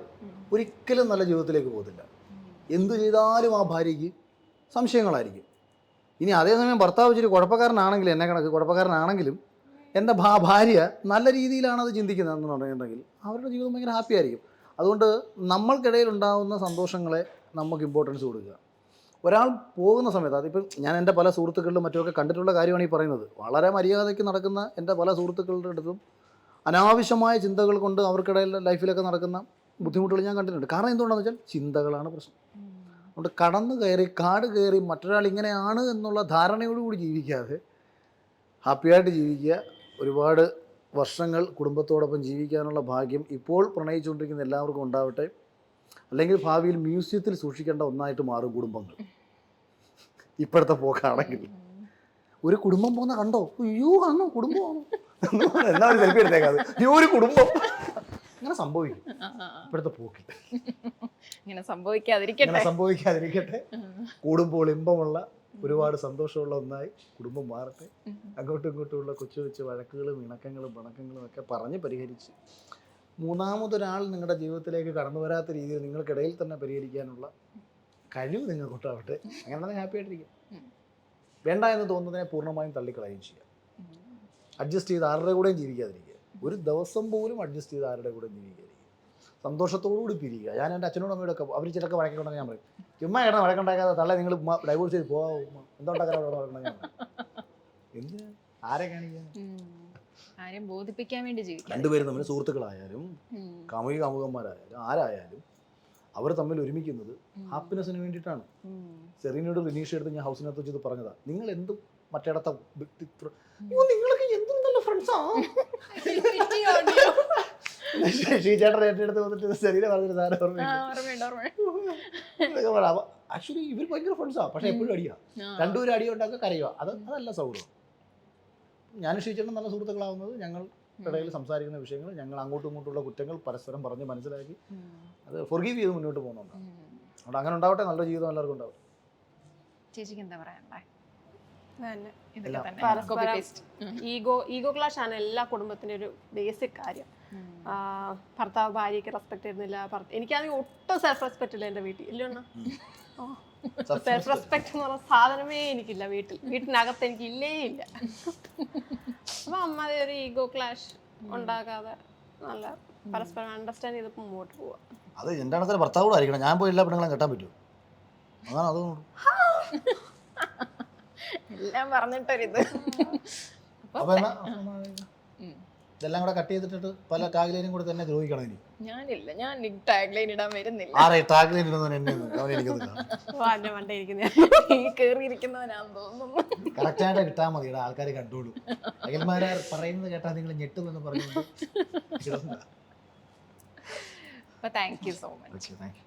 ഒരിക്കലും നല്ല ജീവിതത്തിലേക്ക് പോകത്തില്ല. എന്തു ചെയ്താലും ആ ഭാര്യയ്ക്ക് സംശയങ്ങളായിരിക്കും. ഇനി അതേസമയം ഭർത്താവ് ഇച്ചിരി കുഴപ്പക്കാരനാണെങ്കിലും എന്നെ കണക്ക് കുഴപ്പക്കാരനാണെങ്കിലും എന്റെ ഭാ ഭാര്യ നല്ല രീതിയിലാണ് അത് ചിന്തിക്കുന്നത് എന്ന് പറഞ്ഞിട്ടുണ്ടെങ്കിൽ അവരുടെ ജീവിതം ഭയങ്കര ഹാപ്പി ആയിരിക്കും. അതുകൊണ്ട് നമ്മൾക്കിടയിൽ ഉണ്ടാകുന്ന സന്തോഷങ്ങളെ നമുക്ക് ഇമ്പോർട്ടൻസ് കൊടുക്കുക. ഒരാൾ പോകുന്ന സമയത്ത് അതിപ്പം ഞാൻ എന്റെ പല സുഹൃത്തുക്കളിലും മറ്റുമൊക്കെ കണ്ടിട്ടുള്ള കാര്യമാണ് ഈ പറയുന്നത്. വളരെ മര്യാദയ്ക്ക് നടക്കുന്ന എന്റെ പല സുഹൃത്തുക്കളുടെ അടുത്തും അനാവശ്യമായ ചിന്തകൾ കൊണ്ട് അവർക്കിടയിൽ ലൈഫിലൊക്കെ നടക്കുന്ന ബുദ്ധിമുട്ടുകൾ ഞാൻ കണ്ടിട്ടുണ്ട്. കാരണം എന്തുകൊണ്ടാണെന്ന് വെച്ചാൽ ചിന്തകളാണ് പ്രശ്നം. അതുകൊണ്ട് കടന്നു കയറി കാട് കയറി മറ്റൊരാൾ ഇങ്ങനെയാണ് എന്നുള്ള ധാരണയോടുകൂടി ജീവിക്കാതെ ഹാപ്പിയായിട്ട് ജീവിക്കുക ഒരുപാട് വർഷങ്ങൾ കുടുംബത്തോടൊപ്പം ജീവിക്കാനുള്ള ഭാഗ്യം ഇപ്പോൾ പ്രണയിച്ചുകൊണ്ടിരിക്കുന്ന എല്ലാവർക്കും ഉണ്ടാവട്ടെ. അല്ലെങ്കിൽ ഭാവിയിൽ മ്യൂസിയത്തിൽ സൂക്ഷിക്കേണ്ട ഒന്നായിട്ട് മാറും കുടുംബങ്ങൾ. ഇപ്പോഴത്തെ പോക്കാണെങ്കിൽ. ഒരു കുടുംബം പോകുന്ന കണ്ടോ? അയ്യോ കാണോ കുടുംബമാണോ എല്ലാവരും സെൽഫി എടുത്തേക്കാത് അയ്യോ ഒരു കുടുംബം. അങ്ങനെ സംഭവിക്കും. ഇപ്പോഴത്തെ പോക്കിൽ. ഇങ്ങനെ സംഭവിക്കാതിരിക്കട്ടെ. ഇങ്ങനെ സംഭവിക്കാതിരിക്കട്ടെ. കൂടുമ്പോൾ ഇമ്പമുള്ള ഒരുപാട് സന്തോഷമുള്ള ഒന്നായി കുടുംബം മാറട്ടെ. അങ്ങോട്ടും ഇങ്ങോട്ടുമുള്ള കൊച്ചു കൊച്ചു വഴക്കുകളും ഇണക്കങ്ങളും പിണക്കങ്ങളും ഒക്കെ പറഞ്ഞ് പരിഹരിച്ച് മൂന്നാമതൊരാൾ നിങ്ങളുടെ ജീവിതത്തിലേക്ക് കടന്നു വരാത്ത രീതിയിൽ നിങ്ങൾക്കിടയിൽ തന്നെ പരിഹരിക്കാനുള്ള കഴിവ് നിങ്ങൾക്കുണ്ടാവട്ടെ. അങ്ങനെ തന്നെ ഹാപ്പി ആയിട്ടിരിക്കും. വേണ്ട എന്ന് തോന്നുന്നതിനെ പൂർണമായും തള്ളിക്കളയുകയും ചെയ്യുക അഡ്ജസ്റ്റ് ചെയ്ത് ആരുടെ കൂടെയും ജീവിക്കാതിരിക്കുക. ഒരു ദിവസം പോലും അഡ്ജസ്റ്റ് ചെയ്ത് ആരുടെ കൂടെയും ജീവിക്കാതിരിക്കുക. സന്തോഷത്തോടുകൂടി പിരിയുക. ഞാൻ എന്റെ അച്ഛനോടും അമ്മയോടൊക്കെ അവർ ചിലക്ക് വഴക്കുണ്ടെങ്കിൽ ഞാൻ പറയും. ചുമ്മാ കിടന്ന് വഴക്കുണ്ടാക്കാതെ തള്ള നിങ്ങൾ ഡൈവോഴ്സ് ചെയ്ത് പോവാ. എന്താ ഉണ്ടാക്കാൻ വഴക്കുണ്ടെങ്കിൽ എന്തിനാ? ആരെ കാണിക്കാൻ ആരെയും ബോധിപ്പിക്കാൻ വേണ്ടി ജീവിക്കും. രണ്ടുപേരും തമ്മിൽ സുഹൃത്തുക്കളായാലും. കാമുകി കാമുകന്മാരായാലും ആരായാലും അവർ തമ്മിൽ ഒരുമിക്കുന്നത്. ഹാപ്പിനെസ്സിന് വേണ്ടിയിട്ടാണ്. ഉം. റിനീഷ് എടുത്ത് ഞാൻ ഹൗസിനകത്ത് വെച്ചത് പറഞ്ഞതാ. നിങ്ങൾ എന്തും മറ്റേടത്ത വ്യക്തി നിങ്ങളൊക്കെ എന്തും നല്ല ഫ്രണ്ട്സാ ഷീചേട്ടൻ ഏറ്റെടുത്ത് വന്നിട്ട് സെറീന പറഞ്ഞൊരു സാധനം ഓർമ്മയുണ്ട്. ആക്ച്വലി ഇവർ ഭയങ്കര ഫ്രണ്ട്സാ പക്ഷെ എപ്പോഴും അടിയാ. രണ്ടുപേരും അടി ഉണ്ടാക്കുക കരയുക. അത് അതല്ല സൗഹൃദം. ഞാനും ഷീചേട്ടൻ നല്ല സുഹൃത്തുക്കളാവുന്നത്. ഞങ്ങൾ ഇടയിൽ സംസാരിക്കുന്ന വിഷയങ്ങൾ ഞങ്ങൾ അങ്ങോട്ടും ഇങ്ങോട്ടുള്ള കുറ്റങ്ങൾ പരസ്പരം പറഞ്ഞ് മനസ്സിലാക്കി അത് ഫൊർഗീവ് ചെയ്ത് മുന്നോട്ട് പോകുന്നുണ്ട്. അതുകൊണ്ട് അങ്ങനെ ഉണ്ടാവട്ടെ. നല്ല ജീവിതം എല്ലാവർക്കും ഉണ്ടാവും. ചേച്ചിക്ക് എന്താ പറയാനുള്ളത്? ഈഗോ ഈഗോ ക്ലാഷ് ആണ് എല്ലാ കുടുംബത്തിന്റെ ഒരു ബേസിക് കാര്യം. ഭർത്താവ് ഭാര്യയ്ക്ക് റെസ്പെക്ട് തരുന്നില്ല ഭർത്ത- എനിക്കാണെങ്കിൽ ഒട്ടും സെൽഫ് റെസ്പെക്ട് ഇല്ല എന്റെ വീട്ടിൽ. ഇല്ല സെൽഫ് റെസ്പെക്ട് എന്ന് പറഞ്ഞ സാധനമേ എനിക്കില്ല വീട്ടിൽ. വീട്ടിനകത്ത് എനിക്ക് ഇല്ലേ. ഇല്ല അപ്പൊ അമ്മ ഒരു ഈഗോ ക്ലാഷ് ഉണ്ടാകാതെ നല്ല പരസ്പരം അണ്ടർസ്റ്റാൻഡ് ചെയ്ത് മുമ്പോട്ട് പോവാ. അത് എന്റെ അണത്തിന് ഭർത്താവ് കൂടെ ആയിരിക്കണം? ഞാൻ പോയി എല്ലാ പെണ്ണുങ്ങളും കെട്ടാൻ പറ്റുമോ? അതാണ് അത് എല്ലാം പറഞ്ഞിട്ടൊരിത്. അപ്പൊ. ഇതെല്ലാം കൂടെ കട്ട് ചെയ്തിട്ട് പല ടാഗ്ലൈനും കൂടെ തന്നെ ദ്രോഹിക്കണം ഇനി. ഞാനില്ല. ഞാൻ ടാഗ് ലൈൻ ഇടാൻ വരുന്നില്ല. ആരെ ടാഗ്ലൈൻ ഇടുന്നവൻ എന്നെ കേറിയിരിക്കുന്നവനാന്ന് തോന്നുന്നു. കറക്റ്റായിട്ട് കിട്ടാൻ മതി. ഇവിടെ ആൾക്കാർ കണ്ടോളൂ. അയൽമാരാർ പറയുന്നത് കേട്ടാ നിങ്ങൾ ഞെട്ടുമെന്ന് പറഞ്ഞു അപ്പൊ thank you so much thank you